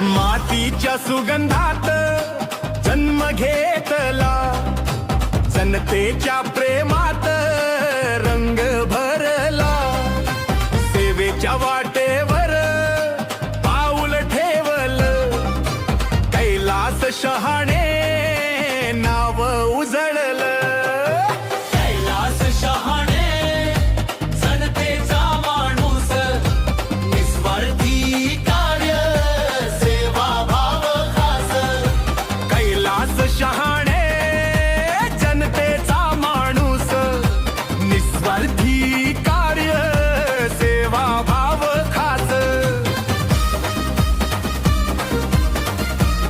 मातीच्या सुगंधात जन्म घेतला. जनतेच्या प्रेमात रंग भरला. सेवेच्या वाटेवर पाऊल ठेवलं. कैलास शहाणे